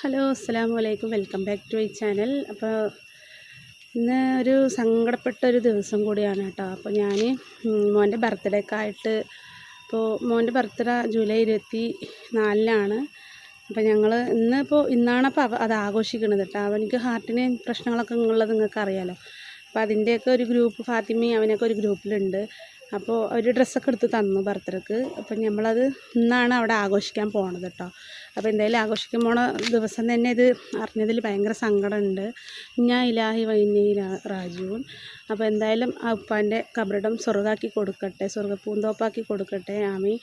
Hello അസ്സാം വലൈക്കും welcome back to my channel. അപ്പോൾ ഇന്ന് ഒരു സങ്കടപ്പെട്ട ഒരു ദിവസം കൂടിയാണ് കേട്ടോ. അപ്പോൾ ഞാൻ മോന്റെ ബർത്ത്ഡേക്കായിട്ട് ഇപ്പോൾ മോന്റെ ബർത്ത്ഡേ ജൂലൈ ഇരുപത്തി നാലിനാണ്. അപ്പോൾ ഞങ്ങൾ ഇന്നിപ്പോൾ ഇന്നാണ് അപ്പോൾ അത് ആഘോഷിക്കുന്നത് കേട്ടോ. അവനിക്ക് ഹാർട്ടിന് പ്രശ്നങ്ങളൊക്കെ ഉള്ളത് നിങ്ങൾക്ക് അറിയാമല്ലോ അപ്പോൾ അതിന്റെയൊക്കെ ഒരു ഗ്രൂപ്പ് ഫാത്തിമയും അവനൊക്കെ ഒരു ഗ്രൂപ്പിലുണ്ട്. അപ്പോൾ ഒരു ഡ്രസ്സൊക്കെ എടുത്ത് തന്നു ബർത്ത്ഡേക്ക്. അപ്പം നമ്മളത് ഇന്നാണ് അവിടെ ആഘോഷിക്കാൻ പോണത് കേട്ടോ അപ്പോൾ എന്തായാലും ആഘോഷിക്കാൻ പോണ ദിവസം തന്നെ ഇത് അറിഞ്ഞതിൽ ഭയങ്കര സങ്കടമുണ്ട്. ഞാൻ ഇലാഹി വൈനി രാജുവും അപ്പോൾ എന്തായാലും ആ ഉപ്പാന്റെ കബറിടം സ്വർഗാക്കി കൊടുക്കട്ടെ സ്വർഗ പൂന്തോപ്പാക്കി കൊടുക്കട്ടെ. ആമി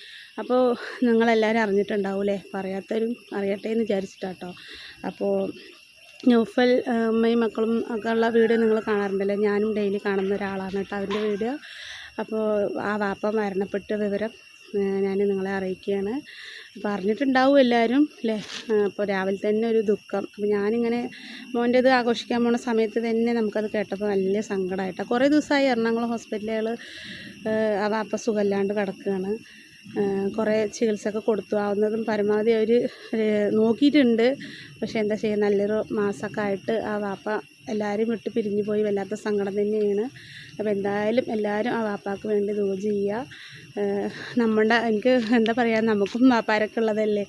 അപ്പോൾ നിങ്ങളെല്ലാവരും അറിഞ്ഞിട്ടുണ്ടാവൂലേ? പറയാത്തവരും അറിയട്ടെ എന്ന് വിചാരിച്ചിട്ടാട്ടോ അപ്പോൾ ന്യൂഫൽ അമ്മയും മക്കളും ഒക്കെ ഉള്ള വീഡിയോ നിങ്ങൾ കാണാറുണ്ടല്ലോ? ഞാനും ഡെയിലി കാണുന്ന ഒരാളാണ് കേട്ടോ അവരുടെ വീഡിയോ. അപ്പോൾ ആ വാപ്പ മരണപ്പെട്ട വിവരം ഞാൻ നിങ്ങളെ അറിയിക്കുകയാണ്. അപ്പോൾ അറിഞ്ഞിട്ടുണ്ടാവും എല്ലാവരും അല്ലേ അപ്പോൾ രാവിലെ തന്നെ ഒരു ദുഃഖം. അപ്പോൾ ഞാനിങ്ങനെ മോന്റെ ഇത് ആഘോഷിക്കാൻ പോണ സമയത്ത് തന്നെ നമുക്കത് കേട്ടപ്പോൾ വലിയ സങ്കടമായിട്ടാണ് കുറേ ദിവസമായി എറണാകുളം ഹോസ്പിറ്റലുകൾ ആ വാപ്പ സുഖമില്ലാണ്ട് കിടക്കുകയാണ്. കുറേ ചികിത്സയൊക്കെ കൊടുത്തു. ആവുന്നതും പരമാവധി അവർ നോക്കിയിട്ടുണ്ട്. പക്ഷേ എന്താ ചെയ്യുക നല്ലൊരു മാസമൊക്കെ ആയിട്ട് ആ വാപ്പ എല്ലാവരും വിട്ട് പിരിഞ്ഞു പോയി. വല്ലാത്ത സങ്കടം തന്നെയാണ്. അപ്പോൾ എന്തായാലും എല്ലാവരും ആ വാപ്പാക്ക് വേണ്ടി ദൂരം ചെയ്യുക. നമ്മുടെ എനിക്ക് എന്താ പറയുക നമുക്കും വാപ്പാരൊക്കെ ഉള്ളതല്ലേ.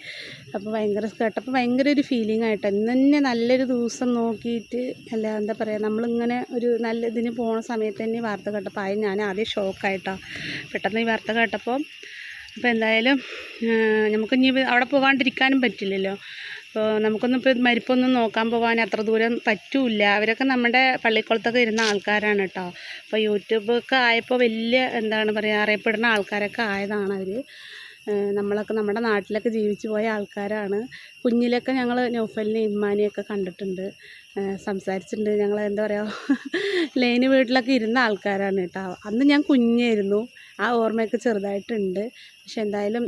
അപ്പോൾ ഭയങ്കര കേട്ടപ്പോൾ ഭയങ്കര ഒരു ഫീലിംഗ് ആയിട്ട്. ഇന്ന് തന്നെ നല്ലൊരു ദിവസം നോക്കിയിട്ട് അല്ല എന്താ പറയുക നമ്മളിങ്ങനെ ഒരു നല്ല ഇതിന് പോണ സമയത്ത് തന്നെ വാർത്ത കേട്ടപ്പോൾ ആയി ഞാൻ ആദ്യം ഷോക്കായിട്ടോ പെട്ടെന്ന് ഈ വാർത്ത കേട്ടപ്പോൾ അപ്പോൾ എന്തായാലും നമുക്ക് ഇനി അവിടെ പോകാണ്ടിരിക്കാനും പറ്റില്ലല്ലോ. അപ്പോൾ നമുക്കൊന്നും ഇപ്പോൾ മരിപ്പൊന്നും നോക്കാൻ പോകാൻ അത്ര ദൂരം പറ്റൂല അവരൊക്കെ നമ്മുടെ പള്ളിക്കുളത്തൊക്കെ ഇരുന്ന ആൾക്കാരാണ് കേട്ടോ. അപ്പോൾ യൂട്യൂബൊക്കെ ആയപ്പോൾ വലിയ എന്താണ് പറയുക അറിയപ്പെടുന്ന ആൾക്കാരൊക്കെ ആയതാണ് അവർ നമ്മളൊക്കെ നമ്മുടെ നാട്ടിലൊക്കെ ജീവിച്ചു പോയ ആൾക്കാരാണ്. കുഞ്ഞിലൊക്കെ ഞങ്ങൾ നൗഫലിനെയും ഇമ്മാനെയൊക്കെ കണ്ടിട്ടുണ്ട്. സംസാരിച്ചിട്ടുണ്ട്. ഞങ്ങൾ എന്താ പറയുക ലൈന് വീട്ടിലൊക്കെ ഇരുന്ന ആൾക്കാരാണ് കേട്ടോ. അന്ന് ഞാൻ കുഞ്ഞായിരുന്നു. ആ ഓർമ്മയൊക്കെ ചെറുതായിട്ടുണ്ട്. പക്ഷെ എന്തായാലും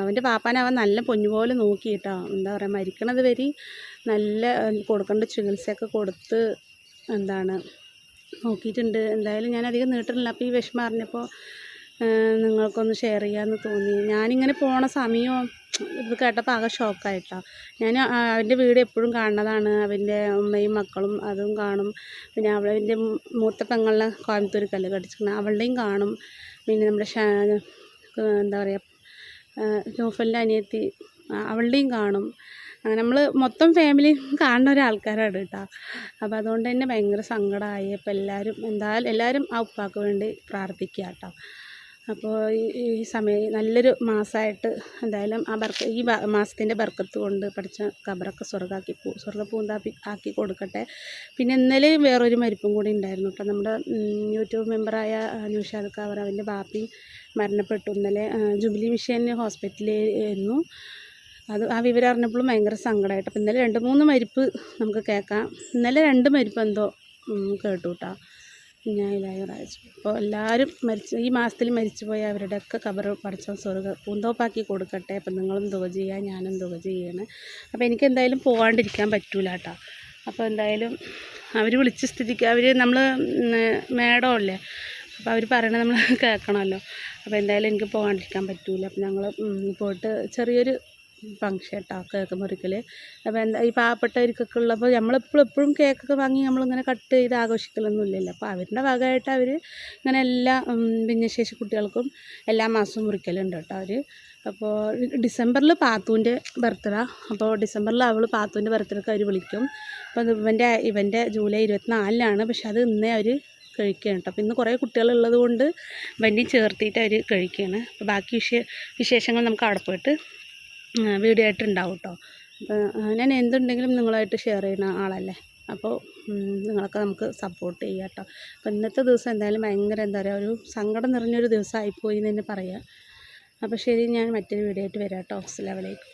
അവന്റെ പാപ്പാനെ അവൻ നല്ല പൊന്നുപോലെ നോക്കി കേട്ടോ എന്താ പറയുക മരിക്കണത് വരെ നല്ല കൊടുക്കേണ്ട ചികിത്സയൊക്കെ കൊടുത്ത് എന്താണ് നോക്കിയിട്ടുണ്ട്. എന്തായാലും ഞാൻ അധികം നീട്ടുന്നില്ല അപ്പോൾ ഈ വിഷമം അറിഞ്ഞപ്പോൾ നിങ്ങൾക്കൊന്ന് ഷെയർ ചെയ്യാമെന്ന് തോന്നി. ഞാനിങ്ങനെ പോണ സമയവും ഇത് കേട്ടപ്പോൾ ആകെ ഷോക്കായിട്ടോ ഞാൻ അവന്റെ വീട് എപ്പോഴും കാണുന്നതാണ്. അവന്റെ അമ്മയും മക്കളും അതും കാണും. പിന്നെ അവന്റെ മൂത്ത പെങ്ങളെ കോയമ്പത്തൂർക്കല്ലേ കടിച്ചിരിക്കുന്നത് അവളുടെയും കാണും. പിന്നെ നമ്മുടെ എന്താ പറയുക ജോഫലിന്റെ അനിയത്തി അവളുടെയും കാണും. അങ്ങനെ നമ്മൾ മൊത്തം ഫാമിലി കാണുന്ന ഒരാൾക്കാരാണ് കേട്ടോ. അപ്പോൾ അതുകൊണ്ട് തന്നെ ഭയങ്കര സങ്കടമായി. അപ്പോൾ എല്ലാവരും എന്തായാലും എല്ലാവരും ആ ഉപ്പാക്ക് വേണ്ടി പ്രാർത്ഥിക്കുക കേട്ടോ. അപ്പോൾ ഈ സമയം നല്ലൊരു മാസമായിട്ട് എന്തായാലും ആ ബർക്ക ഈ മാസത്തിന്റെ ബർക്കത്ത് കൊണ്ട് പഠിച്ച കബറൊക്കെ സ്വർഗാക്കി പോ സ്വർഗ പൂന്താപ്പി ആക്കി കൊടുക്കട്ടെ. പിന്നെ ഇന്നലെയും വേറൊരു മരിപ്പും കൂടി ഉണ്ടായിരുന്നു കേട്ടോ. നമ്മുടെ യൂട്യൂബ് മെമ്പറായ ന്യൂഷാദ് ഖബർ അവന്റെ ബാപ്പി മരണപ്പെട്ടു ഇന്നലെ. ജൂബിലി മിഷൻ ഹോസ്പിറ്റലിലായിരുന്നു. അത് ആ വിവരം അറിഞ്ഞപ്പോഴും ഭയങ്കര സങ്കടമായിട്ട്. അപ്പോൾ ഇന്നലെ രണ്ട് മൂന്ന് മരിപ്പ് നമുക്ക് കേൾക്കാം. ഇന്നലെ രണ്ട് മരിപ്പ് എന്തോ കേട്ടു കേട്ടോ. കുഞ്ഞായിലായ റാജു അപ്പോൾ എല്ലാവരും മരിച്ച് ഈ മാസത്തിൽ മരിച്ചു പോയ അവരുടെയൊക്കെ കബർ പഠിച്ച സ്വർഗ പൂന്തോപ്പാക്കി കൊടുക്കട്ടെ. അപ്പം നിങ്ങളും തുക ചെയ്യുക ഞാനും തുക ചെയ്യാണ്. അപ്പോൾ എനിക്ക് എന്തായാലും പോകാണ്ടിരിക്കാൻ പറ്റൂല കേട്ടോ. അപ്പോൾ എന്തായാലും അവർ വിളിച്ച സ്ഥിതിക്ക് അവർ നമ്മൾ മേഡം അല്ലേ അപ്പോൾ അവർ പറയണത് നമ്മൾ കേൾക്കണമല്ലോ. അപ്പോൾ എന്തായാലും എനിക്ക് പോകാണ്ടിരിക്കാൻ പറ്റൂല. അപ്പം ഞങ്ങൾ പോയിട്ട് ചെറിയൊരു ഫങ്ഷൻ കേട്ടോ കേക്ക് മുറിക്കൽ അപ്പോൾ എന്താ ഈ പാവപ്പെട്ടവർക്കൊക്കെ ഉള്ളപ്പോൾ നമ്മളെപ്പോഴും എപ്പോഴും കേക്കൊക്കെ വാങ്ങി നമ്മളിങ്ങനെ കട്ട് ചെയ്ത് ആഘോഷിക്കലൊന്നും ഇല്ലല്ലോ അപ്പോൾ അവരുടെ ഭാഗമായിട്ട് അവർ ഇങ്ങനെ എല്ലാ ഭിന്നശേഷി കുട്ടികൾക്കും എല്ലാ മാസവും മുറിക്കലുണ്ട് കേട്ടോ അവർ അപ്പോൾ ഡിസംബറിൽ പാത്തുവിന്റെ ബർത്ത്ഡേ. അപ്പോൾ ഡിസംബറിൽ അവൾ പാത്തുവിന്റെ ബർത്ത്ഡേക്ക് അവർ വിളിക്കും. അപ്പോൾ ഇവന്റെ ഇവന്റെ ജൂലൈ ഇരുപത്തിനാലിലാണ് പക്ഷെ അത് ഇന്നേ അവർ കഴിക്കുകയാണ് കേട്ടോ അപ്പോൾ ഇന്ന് കുറേ കുട്ടികളുള്ളത് കൊണ്ട് വണ്ടി ചേർത്തിയിട്ട് അവർ കഴിക്കുകയാണ്. അപ്പോൾ ബാക്കി വിശേ വിശേഷങ്ങൾ നമുക്ക് അവിടെ പോയിട്ട് വീഡിയോ ആയിട്ട് ഉണ്ടാവും കേട്ടോ ഞാൻ എന്തുണ്ടെങ്കിലും നിങ്ങളായിട്ട് ഷെയർ ചെയ്യുന്ന ആളല്ലേ? അപ്പോൾ നിങ്ങളൊക്കെ നമുക്ക് സപ്പോർട്ട് ചെയ്യാം കേട്ടോ അപ്പോൾ ഇന്നത്തെ ദിവസം എന്തായാലും ഭയങ്കര എന്താ പറയുക ഒരു സങ്കടം നിറഞ്ഞൊരു ദിവസമായിപ്പോയി എന്ന് തന്നെ പറയാം. അപ്പോൾ ശരി ഞാൻ മറ്റൊരു വീഡിയോ ആയിട്ട് വരാം കേട്ടോ അസ്സലാമലൈക്കും